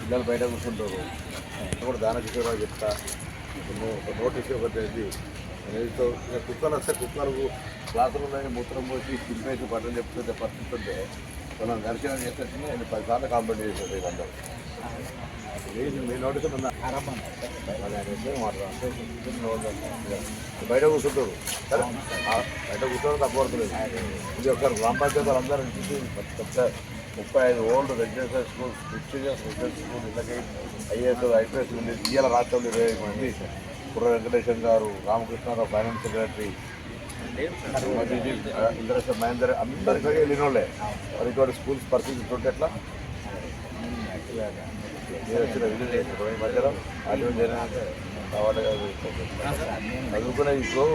పిల్లలు బయట కూర్చుంటారు. కూడా దాన కిషోరావు చెప్తా. ఒక నోటీస్ ఒకటి నేతో కుక్కలు వస్తే కుక్కలకు బాత్రూంలోనే మూత్రం పోసి కింపేసి బట్టలు చెప్తుంటే పరిస్థితుంటే మనం దర్శనం చేసేటప్పుడు నేను పదిసార్లు కాంప్లైంట్ చేసేది అందరూ బయట కూర్చుంటారు బయట కూర్చోవడం తక్కువ పడుతుంది ఇది ఒక గ్రామ పంచాయతీ అందరూ ఇంటికి పెద్ద ముప్పై ఐదు old residential school prestigious residential school ఇళ్ళకి ఐఏఎస్ ఐపీఎస్ ఉంది ఇయ్యాల రాష్ట్రంలో ఇరవై ఐదు మంది కుర్ర వెంకటేశ్వర గారు రామకృష్ణారావు ఫైనాన్స్ సెక్రటరీ మధ్యజీ ఇంద్రేశ్వర మహేందర్ అందరు ఇక్కడికి వెళ్ళిన వాళ్ళే మరి ఇటువంటి స్కూల్స్ పరిస్థితి ఎట్లా మీరు వచ్చిన విలువ మధ్యలో ఆటో కావాలి చదువుకునే ఇప్పుడు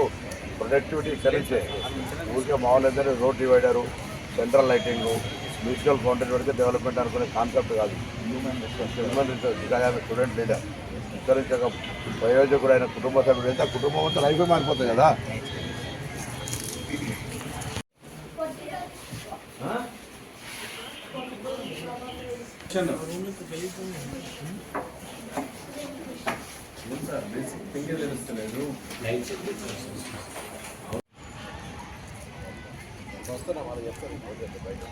ప్రొడక్టివిటీ కలిసే. ఊరికే మామూలు road divider central lighting mutual fountain పెడితే డెవలప్మెంట్ అనుకునే కాన్సెప్ట్ కాదు హ్యూమన్ రిసోర్స్ స్టూడెంట్ లీడర్ ఇక్కడ నుంచి ఒక ప్రయోజకుడు అయిన కుటుంబ సభ్యుడు అయితే ఆ కుటుంబం అంతా లైఫే మారిపోతుంది కదా వస్తున్నా వాళ్ళు చెప్తారు బయట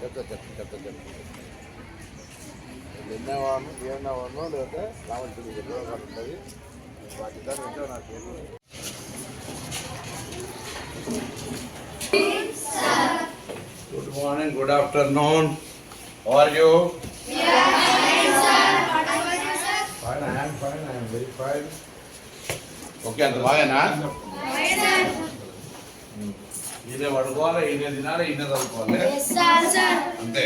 చెప్తా చెప్తా చెప్తా చెప్తా విన్నవాను విన్నవాను లేకపోతే రావచ్చు ఎన్నో కాదు ఉంటుంది వాటి దాని morning good afternoon are you okay అంత బాగానా? ఈయన పడుకోవాలి? ఈయన తినాలి? ఈయన చదువుకోవాలి? అంతే.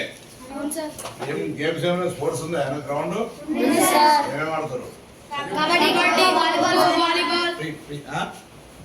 ఏం గేమ్స్ ఏమైనా స్పోర్ట్స్ ఉందా? ఏమైనా గ్రౌండ్ ఏమేమి ఆడతారు?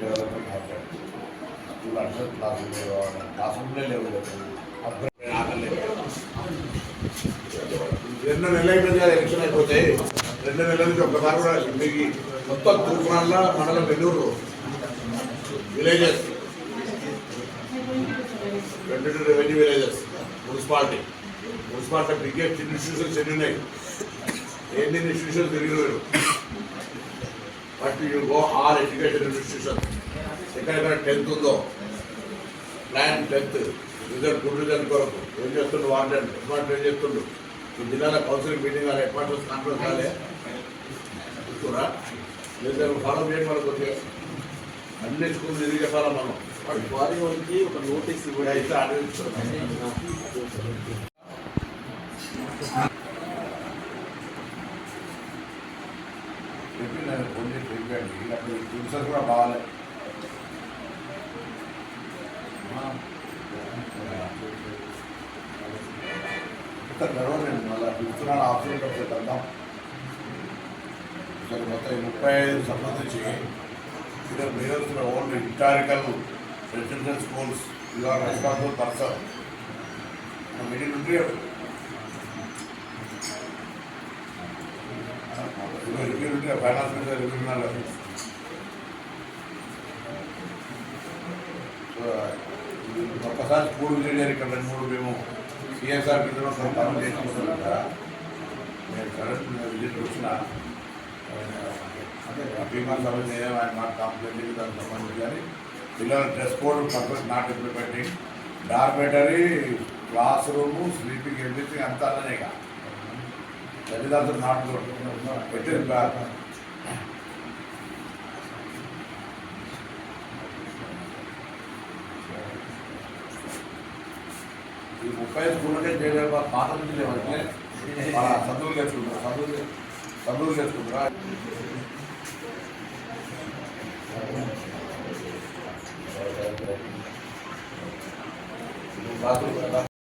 డెవలప్మెంట్ హ్యాపెన్ స్కూల్ అంటే క్లాస్ క్లాస్ రూమ్లే లేవు అప్గ్రేడ్ ఆగలేదు రెండు నెలలు అయిపోయింది కదా ఎలక్షన్ అయిపోతే రెండు నెలల నుంచి ఒక్కసారి కూడా ఇంటికి మొత్తం తూర్పునాళ్ళ మండలం Vellore villages twenty two revenue villages municipality municipality biggest institutions ఎన్ని ఉన్నాయి? ఎన్ని institutions తిరిగినారు but you go all education institution ఎక్కడెక్కడ టెన్త్ ఉందో? Plan tenth result good result కొరకు. ఏం చేస్తుండ్రు వార్డెన్? హెడ్మాస్టర్ ఏం చేస్తుండు? ఈ జిల్లాల కౌన్సిలింగ్ మీటింగ్ కాలే హెడ్మాస్టర్స్ కాన్ఫరెన్స్ కాలే చూస్తురా? లేదా ఫాలో చేయండి మనకు అన్ని స్కూల్ తిరిగి చెప్పాలా మనం. వారి వాళ్ళకి ఒక నోటీస్ ఇప్పుడు అయితే ఆలోచిస్తున్నాం చెప్పి నేను ఫోన్ చేసి చెప్పండి అప్పుడు ప్రిన్సిపల్ కూడా బాగాలే ఇక్కడ గడవలేదు మళ్ళీ పిలుస్తున్నాడు ఆఫీసులో వెళ్దాం ఇక్కడ మొత్తం ఈ ముప్పై ఐదు సంబంధించి ఇక్కడ మీరు only historical residential schools you are responsible person meeting ఉంటే రివ్యూ ఉంటే ఫైనాన్స్ మీద రివ్యూ ఉన్నారు సో ఒక్కసారి స్కూల్ విజిట్ చేయాలి ఇక్కడ రెండు మూడు మేము సిఎస్ఆర్ కింద కొంత పనులు చేసుకుంటాం కదా నేను కరెక్ట్ విజిట్ వచ్చిన అదే బీమా సమస్య ఏమో ఆయన మాకు కంప్లైంట్ దానికి సంబంధించి కానీ పిల్లల dress code purpose not implementing dormitory class room sleeping everything అంతా అన్ననే ఇక. తల్లిదండ్రులు నాట్ పెట్టింది బ్యాగ్ ఈ ముప్పై స్కూళ్ళకే చేయలేదు పాత నుంచి లేవంటే చదువులు నేర్చుకుంటారా చదువులు చదువులు Lagu?